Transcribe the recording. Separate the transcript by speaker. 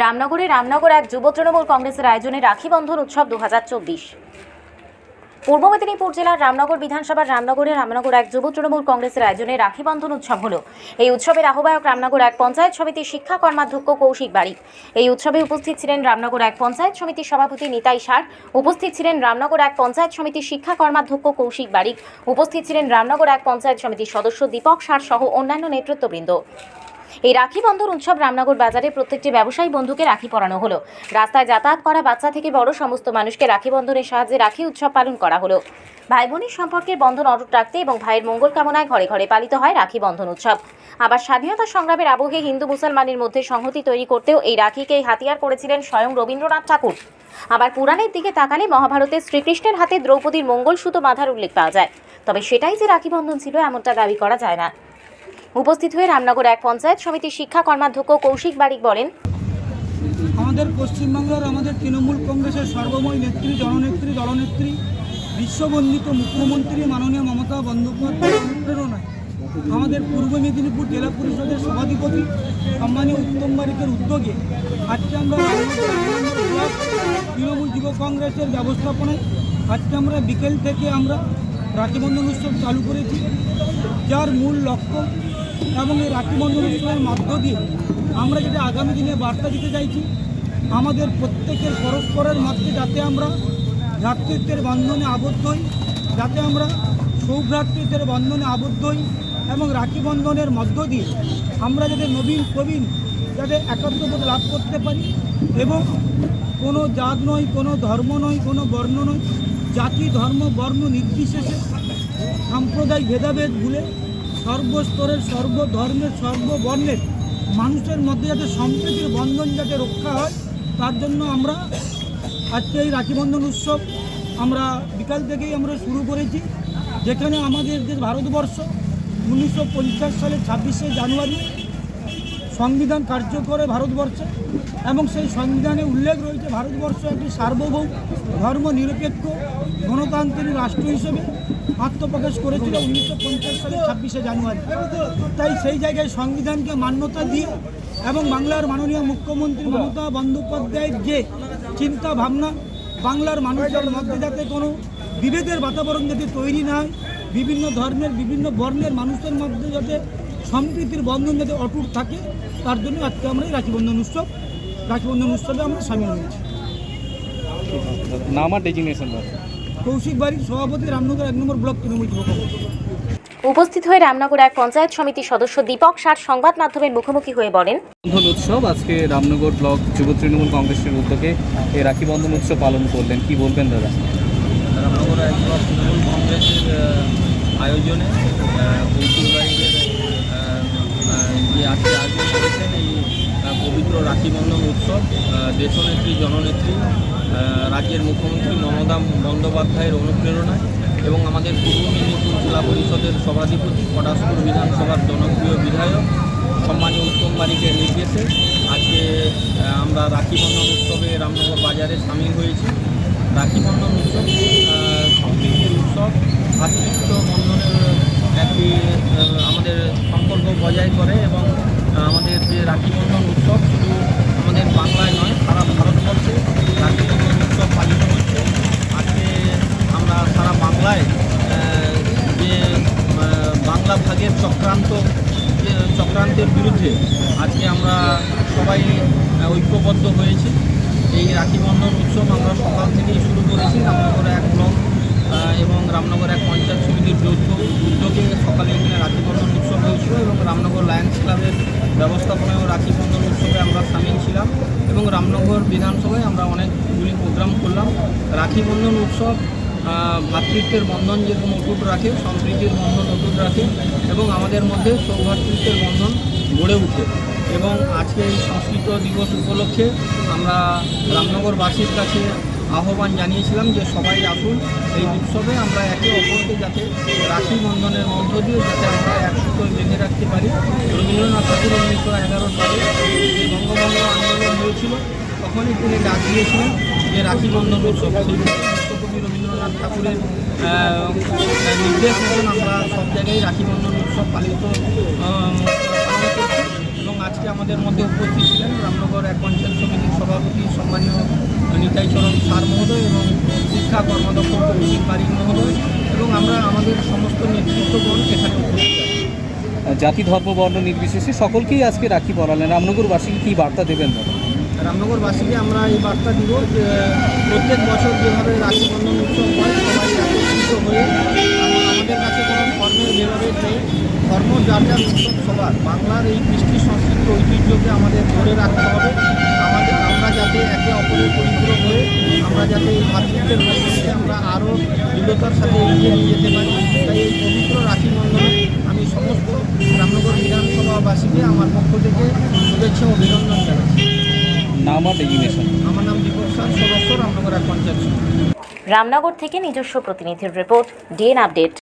Speaker 1: রামনগরে রামনগর এক যুব তৃণমূল কংগ্রেসের আয়োজনে রাখি বন্ধন উৎসব দু হাজার চব্বিশ। পূর্ব মেদিনীপুর জেলার রামনগর বিধানসভার রামনগরে রামনগর এক যুব তৃণমূল কংগ্রেসের আয়োজনে রাখি বন্ধন উৎসব হলো। এই উৎসবের আহ্বায়ক রামনগর এক পঞ্চায়েত সমিতির শিক্ষা কর্মাধ্যক্ষ কৌশিক বাড়ি। এই উৎসবে উপস্থিত ছিলেন রামনগর এক পঞ্চায়েত সমিতির সভাপতি নিতাই সার উপস্থিত ছিলেন রামনগর এক পঞ্চায়েত সমিতির শিক্ষা কর্মাধ্যক্ষ কৌশিক বারিক উপস্থিত ছিলেন রামনগর এক পঞ্চায়েত সমিতির সদস্য দীপক সার সহ অন্যান্য নেতৃত্ববৃন্দ। এই রাখি বন্ধন উৎসব রামনগর বাজারে প্রত্যেকটি ব্যবসায়ী বন্ধুকে রাখি পরানো হলো। রাস্তায় যাতায়াত করা বাচ্চা থেকে বড় সমস্ত মানুষকে রাখি বন্ধনের সাহায্যে রাখি উৎসব পালন করা হলো। ভাই বোনের সম্পর্কের বন্ধন অটুট রাখতে এবং ভাইয়ের মঙ্গল কামনায় ঘরে ঘরে পালিত হয় রাখি বন্ধন উৎসব। আবার স্বাধীনতা সংগ্রামের আবহে হিন্দু মুসলমানের মধ্যে সংহতি তৈরি করতেও এই রাখিকেই হাতিয়ার করেছিলেন স্বয়ং রবীন্দ্রনাথ ঠাকুর। আবার পুরাণের দিকে তাকালে মহাভারতে শ্রীকৃষ্ণের হাতে দ্রৌপদীর মঙ্গলসূত্র বাঁধার উল্লেখ পাওয়া যায়। তবে সেটাই যে রাখি বন্ধন ছিল, এমনটা দাবি করা যায় না। উপস্থিত হয়ে রামনগর এক পঞ্চায়েত সমিতির শিক্ষা কর্মাধ্যক্ষ কৌশিক বারিক বলেন,
Speaker 2: আমাদের পশ্চিমবাংলার আমাদের তৃণমূল কংগ্রেসের সর্বময় নেত্রী, জননেত্রী, দলনেত্রী, বিশ্ববন্দিত মুখ্যমন্ত্রী মাননীয় মমতা বন্দ্যোপাধ্যায় অনুপ্রেরণায় আমাদের পূর্ব মেদিনীপুর জেলা পরিষদের সভাধিপতি সম্মানীয় উত্তম বারিকের উদ্যোগে আজকে আমরা তৃণমূল যুব কংগ্রেসের ব্যবস্থাপনায় আজকে আমরা বিকেল থেকে আমরা রাখিবন্ধন উৎসব চালু করেছি। যার মূল লক্ষ্য এবং এই রাখিবন্ধন উৎসবের মধ্য দিয়ে আমরা যেটা আগামী দিনে বার্তা দিতে চাইছি, আমাদের প্রত্যেকের পরস্পরের মধ্যে যাতে আমরা ভ্রাতৃত্বের বন্ধনে আবদ্ধ হই, যাতে আমরা সৌভ্রাতৃত্বের বন্ধনে আবদ্ধ হই এবং রাখি বন্ধনের মধ্য দিয়ে আমরা যাতে নবীন প্রবীণ যাতে একাত্মবোধ লাভ করতে পারি এবং কোনো জাত নয়, কোনো ধর্ম নয়, কোনো বর্ণ নয়, জাতি, ধর্ম, বর্ণ নির্বিশেষে সাম্প্রদায়িক ভেদাভেদ ভুলে সর্বস্তরের, সর্বধর্মের, সর্ববর্ণের মানুষের মধ্যে যাতে সম্প্রীতির বন্ধন যাতে রক্ষা হয়, তার জন্য আমরা আজকে এই রাখিবন্ধন উৎসব আমরা বিকাল থেকেই আমরা শুরু করেছি। যেখানে আমাদের যে ভারতবর্ষ উনিশশো সালের ছাব্বিশে জানুয়ারি সংবিধান কার্যকরে ভারতবর্ষে এবং সেই সংবিধানে উল্লেখ রয়েছে ভারতবর্ষ একটি সার্বভৌম ধর্ম নিরপেক্ষ গণতান্ত্রিক রাষ্ট্র হিসেবে। আত্মপ্রকাশ করেছিল উনিশশো পঞ্চাশ সালের ছাব্বিশে জানুয়ারি। তাই সেই জায়গায় সংবিধানকে মান্যতা দিয়ে এবং বাংলার মাননীয় মুখ্যমন্ত্রী মমতা বন্দ্যোপাধ্যায়ের যে চিন্তা ভাবনা বাংলার মানুষের মধ্যে যাতে কোনো বিভেদের বাতাবরণ যাতে তৈরি না হয়, বিভিন্ন ধর্মের, বিভিন্ন বর্ণের মানুষের মধ্যে যাতে সম্প্রীতির বন্ধন যাতে অটুট থাকে, তার জন্য আজকে আমরা এই রাখিবন্ধন উৎসব, রাখিবন্ধন উৎসবে আমরা সামিল হয়েছি।
Speaker 3: নাম ডেজিগনেশন
Speaker 2: কৌশিক বাড়ির সভাপতি রামনগর এক নম্বর ব্লক তৃণমূল
Speaker 1: উপস্থিত হয়ে রামনগর এক পঞ্চায়েত সমিতির সদস্য দীপক সার সংবাদ মাধ্যমের মুখোমুখি হয়ে বলেন
Speaker 3: বন্ধন উৎসব আজকে রামনগর ব্লক যুব তৃণমূল কংগ্রেসের উদ্যোগে এই রাখি বন্ধন উৎসব পালন করলেন। কি বলবেন দাদা?
Speaker 4: রামনগর এক ব্লক তৃণমূল কংগ্রেসের আয়োজনে কৌশিক বাড়ির যে আজকে আয়োজন করেছেন এই পবিত্র রাখি বন্ধন উৎসব দেশনেত্রী, জননেত্রী রাজ্যের মুখ্যমন্ত্রী মমতা বন্দ্যোপাধ্যায়ের অনুপ্রেরণায় এবং আমাদের পূর্ব মেদিনীপুর জেলা পরিষদের সভাধিপতি পটাশপুর বিধানসভার জনপ্রিয় বিধায়ক সম্মানীয় উত্তম বারিকের নির্দেশে আজকে আমরা রাখি বন্ধন উৎসবে রামনগর বাজারে সামিল হয়েছি। রাখি বন্ধন উৎসব সম্প্রীতির উৎসব ভাতৃত্ব বন্ধনের একটি আমাদের সম্পর্ক বজায় করে এবং আমাদের যে রাখি চক্রান্তের বিরুদ্ধে আজকে আমরা সবাই ঐক্যবদ্ধ হয়েছি। এই রাখি বন্ধন উৎসব আমরা সকাল থেকেই শুরু করেছি। রামনগর এক ব্লক এবং রামনগর এক পঞ্চায়েত সমিতির যৌথ উদ্যোগে সকালে এখানে রাখি বন্ধন উৎসব হয়েছিল এবং রামনগর লায়ন্স ক্লাবের ব্যবস্থাপনায়ও রাখি বন্ধন উৎসবে আমরা সামিল ছিলাম এবং রামনগর বিধানসভায় আমরা অনেকগুলি প্রোগ্রাম করলাম। রাখি বন্ধন উৎসব ভ্রাতৃত্বের বন্ধন যেরকম অটুট রাখে, সম্প্রীতির বন্ধন অটুট রাখে এবং আমাদের মধ্যে সৌভ্রাতৃত্বের বন্ধন গড়ে উঠে। এবং আজকে এই সংস্কৃত দিবস উপলক্ষে আমরা রামনগরবাসীর কাছে আহ্বান জানিয়েছিলাম যে সবাই আসুন এই উৎসবে। আমরা একে অপরকে যাতে রাখি বন্ধনের মধ্য দিয়ে যাতে আমরা এক সুতোয় বেঁধে রাখতে পারি। রবীন্দ্রনাথ ঠাকুর উনিশশো এগারো সালে যে আন্দোলন হয়েছিল। তখনই তিনি ডাক দিয়েছিলেন যে রাখি বন্ধন উৎসব সেই রবীন্দ্রনাথ ঠাকুরের নির্দেশ মতন আমরা সব জায়গায় রাখি বন্ধন উৎসব পালিত এবং আজকে আমাদের মধ্যে উপস্থিত ছিলেন রামনগর এক পঞ্চায়েত সমিতির রায়চরণ স্যার মহোদয় এবং শিক্ষা কর্মাধ্যক্ষ কৌশিক বারিক মহোদয় এবং আমরা আমাদের সমস্ত নেতৃত্বগণ এখানে উপস্থিত
Speaker 3: জাতি ধর্ম বর্ণ নির্বিশেষে সকলকেই আজকে রাখি পরালেন রামনগরবাসীকে কী বার্তা দেবেন দাদা
Speaker 4: রামনগরবাসীকে আমরা এই বার্তা দিব যে প্রত্যেক বছর যেভাবে রাখি ধর্ম যার যার উৎসব সবার বাংলার এই কৃষ্টি সংস্কৃতি ঐতিহ্যকে আমাদের ধরে রাখতে হবে। আমাদের আমরা যাতে একে অপরের পরিপূরক হয়ে আমরা যাতে এই ভাতৃত্বের মধ্যে আমরা আরও দৃঢ়তার সাথে এগিয়ে নিয়ে যেতে পারি। তাই এই পবিত্র রাখি বন্ধনে আমি সমস্ত রামনগর বিধানসভাবাসীকে আমার পক্ষ থেকে শুভেচ্ছা অভিনন্দন জানাচ্ছি।
Speaker 3: নাম আর ডেজিনেশন
Speaker 4: আমার নাম দীপক স্যার সদস্য রামনগর এক পঞ্চায়েত
Speaker 1: রামনগর থেকে নিজস্ব প্রতিনিধির রিপোর্ট ডিএন আপডেট